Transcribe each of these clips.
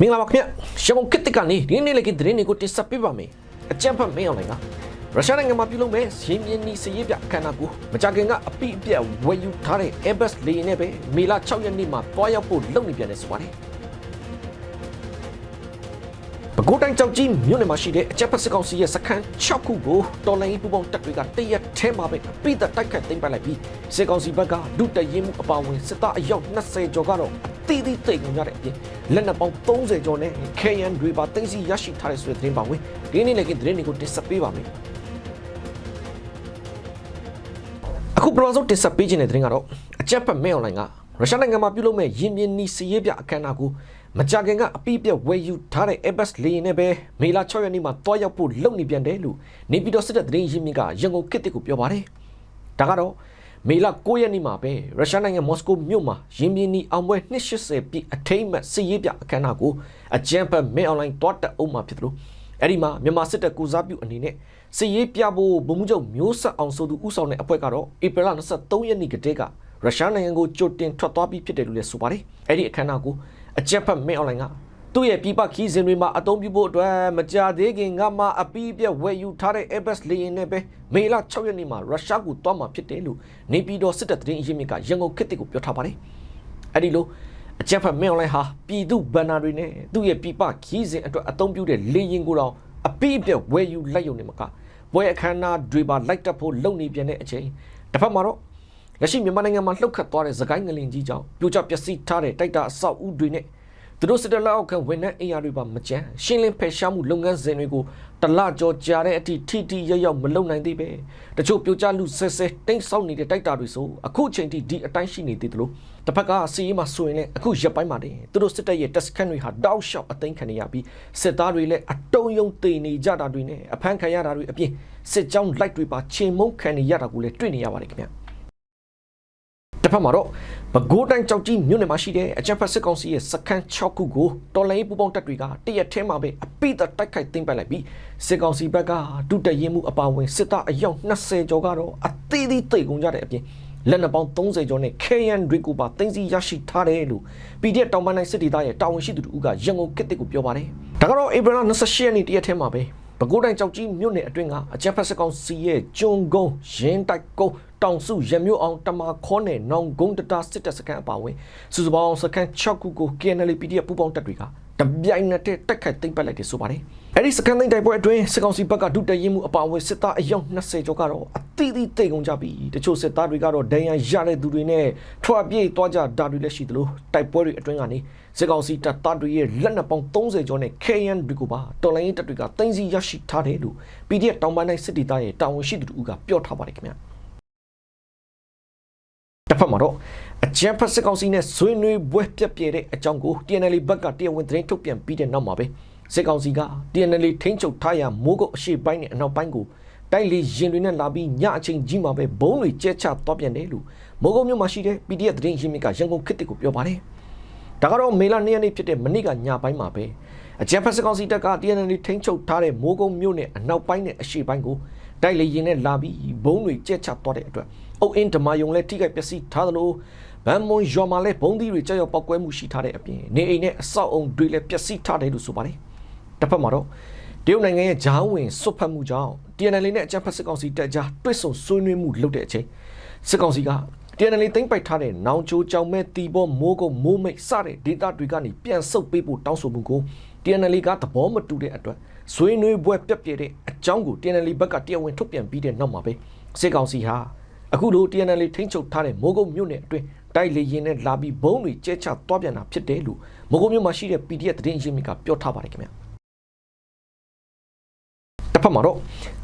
မင်္ဂလာပါခင်ဗျရှမုန်ကစ်တကနေဒီနေ့လေးကသတင်းတွေကိုတင်ဆက်ပေးပါမယ်အကြံဖတ်မင်းအောင်လိုင်ကရုရှားနိုင်ငံမှာပြုလုပ်မဲ့ရင်းမြင်းနီစရေးပြအခမ်းအနားကိုမကြခင်ကအပိအပြက်ဝယ်ယူထားတဲ့ Airbus လေယာဉ်နဲ့ပဲမေလ6ရက်နေ့မှာတွားရောက်ဖို့လုပ်နေပြန်တယ်ဆိုပါတယ် ပဲခူးတိုင်းကြောက်ကြီးမြို့နယ်မှာရှိတဲ့အကြက်ဖက်စစ်ကောင်စီရဲ့စခန်း6ခုကိုတော်လိုင်းပူပေါင်းတပ်တွေကတရက်ထဲမှာပဲအပိသက်တိုက်ခတ်သိမ်းပိုက်လိုက်ပြီးစစ်ကောင်စီဘက်ကဒုတရင်မှုအပါအဝင်စစ်သားအယောက်20ကျော်ကတော့အသီးသီးတိတ်ကုန်ကြတဲ့အပြင်လက်နက်ပေါင်း30ကျော်နဲ့ KN တွေပါသိမ်းဆီးရရှိထားတဲ့ဆိုတဲ့သတင်းပါဝင်ဒီနေ့လည်းကသတင်းတွေကိုတင်ဆက်ပေးပါမယ်အခုပထမဆုံးတင်ဆက်ပေးခြင်းတဲ့သတင်းကတော့အကြက်ဖက်မဲအွန်လိုင်းကရုရှားနိုင်ငံမှာပြုလုပ်မဲ့ရင်မြင်းနီစီရေးပြအခမ်းအနားကို မကြခင်ကအပိပြက်ဝယ်ယူထားတဲ့ Airbus လေယာဉ်နဲ့ပဲမေလ6ရက်နေ့မှာတွားရောက်ဖို့လုပ်နေပြန်တယ်လို့နေပြည်တော်စစ်တပ်သတင်းရင်းမြစ်ကရန်ကုန်ခေတ်တစ်ကိုပြောပါတယ်။ဒါကတော့မေလ9ရက်နေ့မှာပဲရုရှားနိုင်ငံမော်စကိုမြို့မှာရင်မြင်းနီအောင်ပွဲ280ပြည့်အထိမ်းအမှတ်စီရေးပြအခမ်းအနားကိုအကြံဖက်မဲအွန်လိုင်းတွားတက်အောင်မှာဖြစ်တယ်လို့အဲ့ဒီမှာမြန်မာစစ်တပ်ကိုစားပြုအနေနဲ့စီရေးပြဖို့ဗိုလ်မှူးချုပ်မျိုးဆက်အောင်ဆိုသူဥဆောင်တဲ့အဖွဲ့ကတော့ဧပြီလ23ရက်နေ့ကတည်းကရုရှားနိုင်ငံကိုကြိုတင်ထွက်သွားပြီးဖြစ်တယ်လို့လည်းဆိုပါတယ်။အဲ့ဒီအခမ်းအနားကို အကြက်ဖက်မင်းအွန်လိုင်းကသူ့ရဲ့ပြပခီးစဉ်တွေမှာအသုံးပြုဖို့အတွက်မကြသေးခင်ကမှအပီးပြက်ဝယ်ယူထားတဲ့ Airbus လေယာဉ်နဲ့ပဲမေလ6ရက်နေ့မှာရုရှားကိုတွားမှာဖြစ်တယ်လို့နေပြည်တော်စစ်တပ်သတင်းအရင်းမြစ်ကရန်ကုန်ခေတ်တစ်ကိုပြောထားပါတယ်။အဲ့ဒီလိုအကြက်ဖက်မင်းအွန်လိုင်းဟာပြည်သူဘန်နာတွေနဲ့သူ့ရဲ့ပြပခီးစဉ်အတွက်အသုံးပြုတဲ့လေယာဉ်ကိုတော့အပီးပြက်ဝယ်ယူလိုက်ရုံနဲ့မကပွဲအခမ်းအနားတွေပါလိုက်တက်ဖို့လုပ်နေပြန်တဲ့အချိန်တစ်ဖက်မှာတော့ လက်ရှိမြန်မာနိုင်ငံမှာလှုပ်ခတ်သွားတဲ့သခိုင်းငလင်ကြီးကြောင့်ပြိုကျပျက်စီးထားတဲ့တိုက်တာအဆောက်အဦတွေနဲ့သူတို့စစ်တပ်လက်အောက်ခံဝန်ထမ်းအင်အားတွေပါမကြမ်းရှင်းလင်းဖယ်ရှားမှုလုပ်ငန်းစဉ်တွေကိုတလကြောကြာတဲ့အထိထိထိရရောက်မလုပ်နိုင်သေးပဲတချို့ပြိုကျလူဆဲဆဲတိတ်ဆောက်နေတဲ့တိုက်တာတွေဆိုအခုချိန်ထိဒီအတိုင်းရှိနေသေးတယ်လို့တစ်ဖက်ကစီးရီးမှာဆိုရင်လည်းအခုရက်ပိုင်းမှာတည်းသူတို့စစ်တပ်ရဲ့တက်စခန်းတွေဟာတောက်လျှောက်အသိမ်းခံနေရပြီးစစ်သားတွေလည်းအတုံးယုံတေနေကြတာတွေနဲ့အဖမ်းခံရတာတွေအပြင်စစ်ကြောင်းလိုက်တွေပါချိန်မုံခံနေရတာကိုလည်းတွေ့နေရပါတယ်ခင်ဗျာ တစ်ဖက်မှာတော့ဘကိုးတိုင်းကြောက်ကြီးမြို့နယ်မှာရှိတဲ့အကြံဖက်စစ်ကောင်စီရဲ့စခန်း6ခုကိုတော်လိုင်းပူပေါင်းတပ်တွေကတရက်ထဲမှာပဲအပိသက်တိုက်ခိုက်သိမ်းပိုက်လိုက်ပြီးစစ်ကောင်စီဘက်ကဒုတရင်မှုအပါအဝင်စစ်သားအယောက်20ကျော်ကတော့အသေးသေးတိတ်ကုန်ကြတဲ့အပြင်လက်နက်ပေါင်း30ကျော်နဲ့ KN တွေကိုပါသိမ်းဆီးရရှိထားတယ်လို့ PDF တောင်ပိုင်းတိုင်းစစ်ဒေသရဲ့တာဝန်ရှိသူတို့ကရန်ကုန်ကစ်တစ်ကိုပြောပါတယ်။ဒါကတော့ဧပြီလ28ရက်နေ့တရက်ထဲမှာပဲ ပဲခူးတိုင်းကြောက်ကြီးမြို့နယ်အတွင်းကအကြံဖက်စစ်ကောင်စီရဲ့ကျွန်းကုန်းရင်းတိုက်ကုန်းတောင်စုရမျိုးအောင်တမာခေါနယ်နောင်ကုန်းတတာစစ်တပ်စခန်းအပါအဝင်စုစုပေါင်းစခန်း6ခုကို KNL PDF ပူးပေါင်းတပ်တွေကတပြိုင်နက်တည်းတိုက်ခိုက်သိမ်းပိုက်လိုက်တယ်ဆိုပါတယ်။ အဲဒီစကန်သိမ်းတိုက်ပွဲအတွင်းစစ်ကောင်စီဘက်ကဒုတရင်မှုအပါအဝင်စစ်သားအယောက်20ကျော်ကတော့အသီးသီးတိတ်ကုန်ကြပြီးတချို့စစ်သားတွေကတော့ဒဏ်ရာရတဲ့သူတွေနဲ့ထွက်ပြေးသွားကြတာတွေလည်းရှိသလိုတိုက်ပွဲတွေအတွင်းကနေစစ်ကောင်စီတပ်သားတွေရဲ့လက်နက်ပေါင်း30ကျော်နဲ့ KN တွေကိုပါတော်လိုင်းတပ်တွေကသိမ်းဆည်းရရှိထားတယ်လို့ PDF တောင်ပိုင်းတိုင်းစစ်တီသားရဲ့တာဝန်ရှိသူတို့ကပြောထားပါတယ်ခင်ဗျာ။တစ်ဖက်မှာတော့အကြံဖက်စစ်ကောင်စီနဲ့ဆွေးနွေးပွဲပြက်ပြဲတဲ့အကြောင်းကို TNL ဘက်ကတရားဝင်သတင်းထုတ်ပြန်ပြီးတဲ့နောက်မှာပဲ စစ်ကောင်စီက TNL ထိန်းချုပ်ထားရမိုးကုတ်အရှိပိုင်းနဲ့အနောက်ပိုင်းကိုတိုက်လေရင်တွေနဲ့လာပြီးညအချိန်ကြီးမှာပဲဘုံတွေကျဲချသွားပြန်တယ်လို့မိုးကုတ်မြို့မှာရှိတဲ့ PDF သတင်းရင်းမြစ်ကရန်ကုန်ခေတ်တစ်ကိုပြောပါတယ်။ဒါကတော့မေလ2ရက်နေ့ဖြစ်တဲ့မနေ့ကညပိုင်းမှာပဲအကြံဖက်စစ်ကောင်စီတပ်က TNL ထိန်းချုပ်ထားတဲ့မိုးကုတ်မြို့နဲ့အနောက်ပိုင်းနဲ့အရှိပိုင်းကိုတိုက်လေရင်နဲ့လာပြီးဘုံတွေကျဲချသွားတဲ့အတွက်အုတ်အင်းဓမာယုံလည်းထိခိုက်ပျက်စီးထားသလိုဗန်မွန်ရွာမှာလည်းဘုံသီးတွေကြောက်ရောက်ပောက်ကွဲမှုရှိထားတဲ့အပြင်နေအိမ်နဲ့အဆောက်အုံတွေလည်းပျက်စီးထားတယ်လို့ဆိုပါတယ်။ တစ်ဖက်မှာတော့တရုတ်နိုင်ငံရဲ့ဂျားဝင်စွတ်ဖက်မှုကြောင့် TNL နဲ့အကြမ်းဖက်စစ်ကောင်စီတပ်ကြားတွစ်ဆုံဆွေးနွေးမှုလုပ်တဲ့အချိန်စစ်ကောင်စီက TNL သိမ်းပိုက်ထားတဲ့နောင်ချိုကြောင်မဲ့တီဘောမိုးကုတ်မိုးမိတ်စတဲ့ဒေတာတွေကနေပြန်ဆုတ်ပေးဖို့တောင်းဆိုမှုကို TNL ကသဘောမတူတဲ့အတွက်ဆွေးနွေးပွဲပြက်ပြဲတဲ့အကြောင်းကို TNL ဘက်ကတရားဝင်ထုတ်ပြန်ပြီးတဲ့နောက်မှာပဲစစ်ကောင်စီဟာအခုလို TNL ထိန်းချုပ်ထားတဲ့မိုးကုတ်မြို့နယ်အတွင်းတိုက်လေရင်နဲ့လာပြီးဘုံတွေကျဲချသွားပြန်တာဖြစ်တယ်လို့မိုးကုတ်မြို့မှာရှိတဲ့ PDF သတင်းရင်းမြစ်ကပြောထားပါတယ်ခင်ဗျာ တစ်ဖက်မှာတော့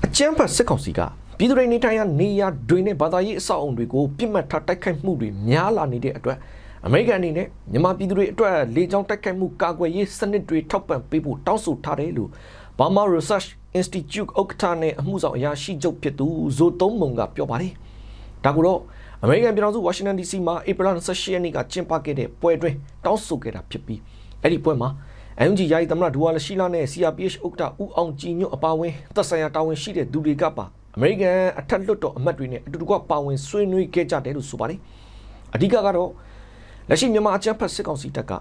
အကြမ်းဖက်စစ်ကောင်စီကပြည်သူတွေနေထိုင်ရာနေရာတွေနဲ့ဘာသာရေးအဆောက်အုံတွေကိုပြစ်မှတ်ထားတိုက်ခိုက်မှုတွေများလာနေတဲ့အတွက်အမေရိကန်အနေနဲ့မြန်မာပြည်သူတွေအတွက်လေကြောင်းတိုက်ခိုက်မှုကာကွယ်ရေးစနစ်တွေထောက်ပံ့ပေးဖို့တောင်းဆိုထားတယ်လို့ Burma Research Institute ဥက္ကဋ္ဌနဲ့အမှုဆောင်အရာရှိချုပ်ဖြစ်သူဇိုသုံးမုံကပြောပါတယ်။ဒါကတော့အမေရိကန်ပြည်ထောင်စုဝါရှင်တန် DC မှာဧပြီလ28ရက်နေ့ကကျင်းပခဲ့တဲ့ပွဲတွင်တောင်းဆိုခဲ့တာဖြစ်ပြီးအဲ့ဒီပွဲမှာ NUG ယာယီသမ္မတဒူဝါလရှိလာနဲ့ CRPH ဥက္ကဋ္ဌဦးအောင်ကြည်ညွတ်အပါအဝင်သက်ဆိုင်ရာတာဝန်ရှိတဲ့သူတွေကပါအမေရိကန်အထက်လွှတ်တော်အမတ်တွေနဲ့အတူတူကပါဝင်ဆွေးနွေးခဲ့ကြတယ်လို့ဆိုပါတယ်။အဓိကကတော့လက်ရှိမြန်မာအကြမ်းဖက်စစ်ကောင်စီတပ်က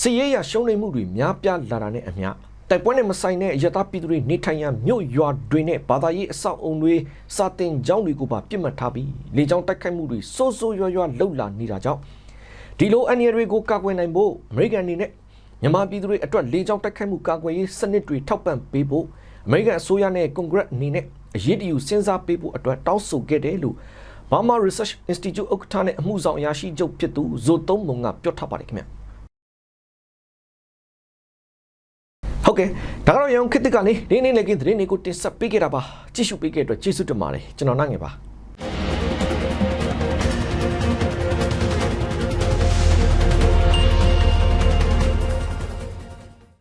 စည်ရေးရရှုံးနေမှုတွေများပြားလာတာနဲ့အမျှတိုက်ပွဲနဲ့မဆိုင်တဲ့အရတားပြည်သူတွေနေထိုင်ရမြို့ရွာတွေနဲ့ဘာသာရေးအဆောက်အုံတွေစာတင်ကျောင်းတွေကိုပါပြစ်မှတ်ထားပြီးလေကြောင်းတိုက်ခိုက်မှုတွေစိုးစိုးရွားရွားလှုပ်လာနေတာကြောင့်ဒီလိုအန်ရတွေကိုကာကွယ်နိုင်ဖို့အမေရိကန်အနေနဲ့ မြန်မာပြည်သူတွေအတွက်လေကြောင်းတိုက်ခိုက်မှုကာကွယ်ရေးစနစ်တွေထောက်ပံ့ပေးဖို့အမေရိကန်အစိုးရနဲ့ကွန်ဂရက်အနေနဲ့အရေးတယူစဉ်းစားပေးဖို့အတွက်တောင်းဆိုခဲ့တယ်လို့ Burma Research Institute ဥက္ကဋ္ဌနဲ့အမှုဆောင်အရာရှိချုပ်ဖြစ်သူဇိုတုံးမုံကပြောထားပါတယ်ခင်ဗျဟုတ်ကဲ့ဒါကတော့ရောင်ခေတ်သစ်ကနေနေ့နေ့လည်းကင်းသတင်းတွေကိုတင်ဆက်ပေးခဲ့တာပါကြည့်ရှုပေးခဲ့တဲ့အတွက်ကျေးဇူးတင်ပါတယ်ကျွန်တော်နိုင်ငယ်ပါ